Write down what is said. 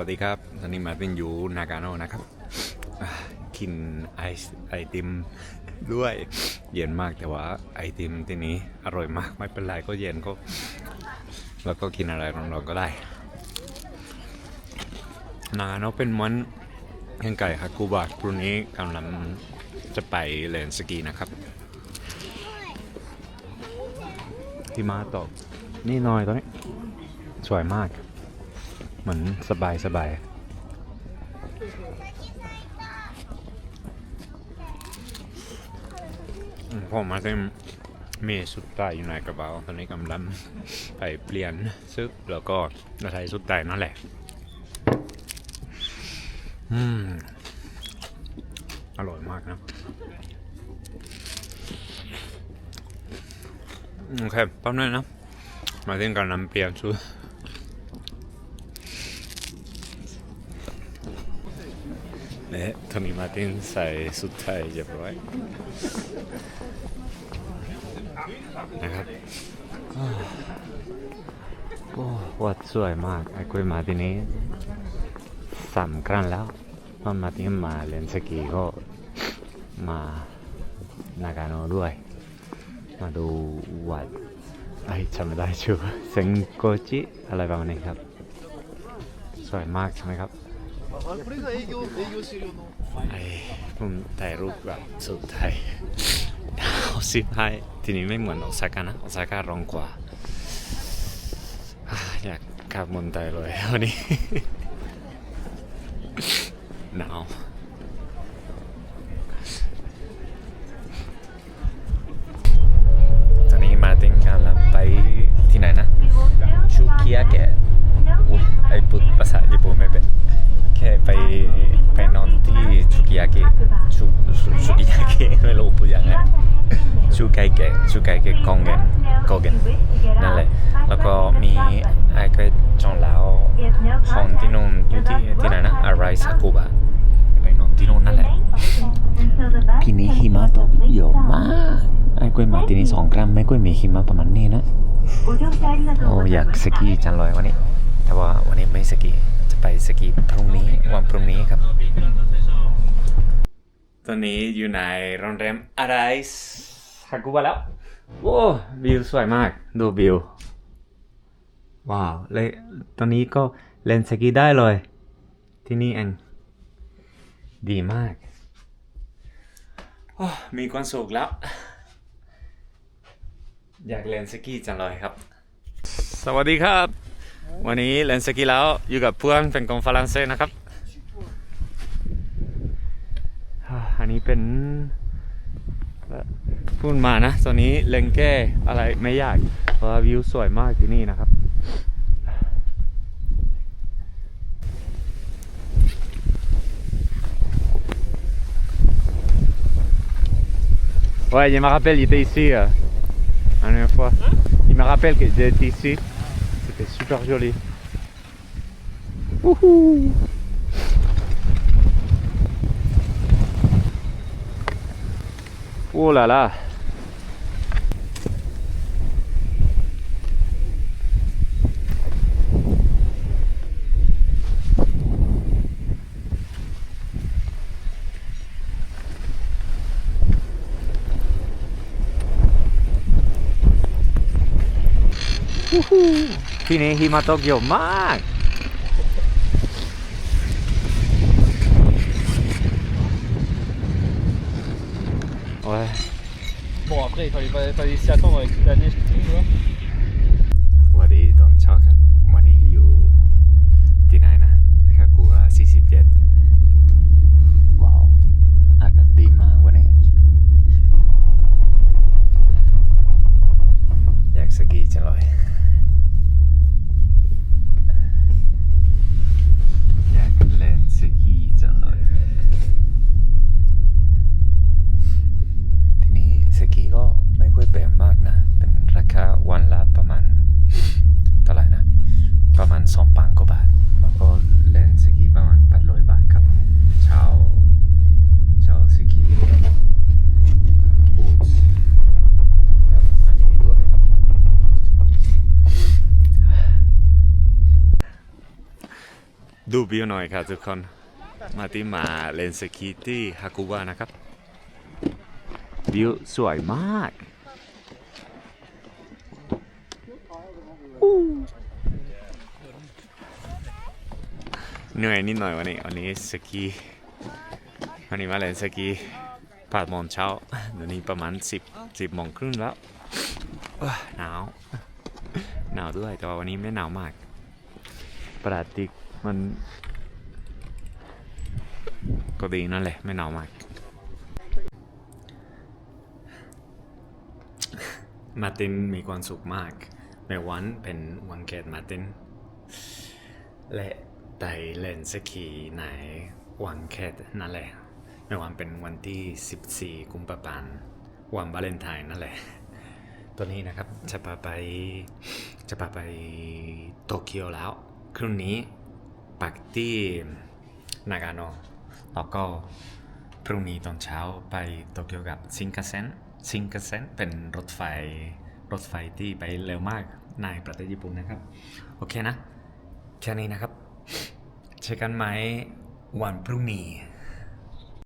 สวัสดีครับ ตอนนี้มาเป็นอยู่นากาโนนะครับ กินไอศไอติมด้วย เย็นมากแต่ว่าไอติมที่นี้อร่อยมาก ไม่เป็นไรก็เย็นก็ แล้วก็กินอะไรร้อนๆก็ได้ นากาโนเป็นม้วนแห่งไก่ฮากุบะพรุ่งนี้กำลังจะไปเล่นสกีนะครับที่มาตกนี่หน่อยตอนนี้ สวยมาก เหมือนสบายสบายอืมผมมาเต็มมีสุดใต้อยู่ในกระเป๋าตอนนี้กำลังไปเปลี่ยนซึกแล้วก็จะใช้สุดใต้นั่นแหละ อืม อร่อยมากนะ โอเคแป๊บนึงนะ มาเล่นกันน้ำเปลี่ยนชุด และตอนนี้มาตินใส่สุดไทยเรียบร้อยนะครับวโอ้วัดสวยมากไอ้คุยมาที่นี้สามครั้งแล้วตอนมาที่มาเล่นสกีก็มานากาโนด้วย มาดูวัดไอจำไม่ได้ชื่อเซงโกจิอะไรประมาณนี้ครับ สวยมากใช่ไหมครับ これが営業営業終了の ไอผมถ่ายรูปแบบสุดไทยดาวสิบให้ทีนี้ไม่เหมือนโอซาก้านะโอซาก้าร้องกว่าอ่าอยากขับมนไตเลยวันนี้ หนาว ชูไกเกะชูไกเกะกองเกนกองเกนนั่นแหละแล้วก็มีไอ้ก็จองแล้วของที่นู่นอยู่ที่ที่ไหนนะอะไรซากุบะไปนอนที่นู่นนั่นแหละที่นี้หิมะตกเยอะมากไอ้กล้วยมาที่นี่สองกรัมไม่กล้วยมีหิมะประมาณนี้นะโอ้อยากสกีจังเลยวันนี้ แต่ว่าวันนี้ไม่สกีจะไปสกีพรุ่งนี้วันพรุ่งนี้ครับตอนนี้อยู่ในโรงแรมอะไรฮากุบะแล้วโอ้วิวสวยมาก ดูวิว ว้าวเลยตอนนี้ก็เล่นสกีได้เลย ที่นี่เองดีมากมีความสุขแล้ว อยากเล่นสกีจังเลยครับ สวัสดีครับ วันนี้เล่นสกีแล้วอยู่กับเพื่อนเป็นกองฝรั่งเศสนะครับอันนี้เป็น พูดมานะตอนนี้เล่นแก้อะไรไม่ยาก เพราะว่าวิวสวยมากที่นี่นะครับ Ouais, il me rappelle, il était ici euh, la dernière fois. Il me rappelle qu'il était ici. C'était super joli. Wouhou Oh là là ที่นี่หิมะตกเยอะมาก Ouais. Bon après il fallait, pas- fallait s'y attendre avec toute la neige qui tombe là. สวัสดีต ดูวิวหน่อยครับทุกคน มาที่มาเล่นสกีที่ฮากุวะนะครับ วิวสวยมากเหนื่อยนิดหน่อยวันนี้วันนี้สกีวันนี้มาเล่นสกีแปดโมงเช้าเดี๋ยวนี้ประมาณสิบสิบโมงครึ่งแล้วว้าหนาวหนาวด้วยแต่ว่าวันนี้ไม่หนาวมากปกติ มัน ก็ดีนั่นแหละ ไม่หนาวมาก มาร์ตินมีความสุขมากในวันเป็นวันเกิดมาร์ติน และได้เล่นสกีในวันเกิดนั่นแหละในวันเป็นวันที่ 14 กุมภาพันธ์วันวาเลนไทน์นั่นแหละตัวนี้นะครับจะพาไปจะพาไปโตเกียวแล้วคืนนี้ ปักที่นากาโนแล้วก็พรุ่งนี้ตอนเช้าไปโตเกียวกับซิงคาเซ็นซิงคาเซ็นเป็นรถไฟรถไฟที่ไปเร็วมากในประเทศญี่ปุ่นนะครับ โอเคนะ แค่นี้นะครับเจอกันไหมวันพรุ่งนี้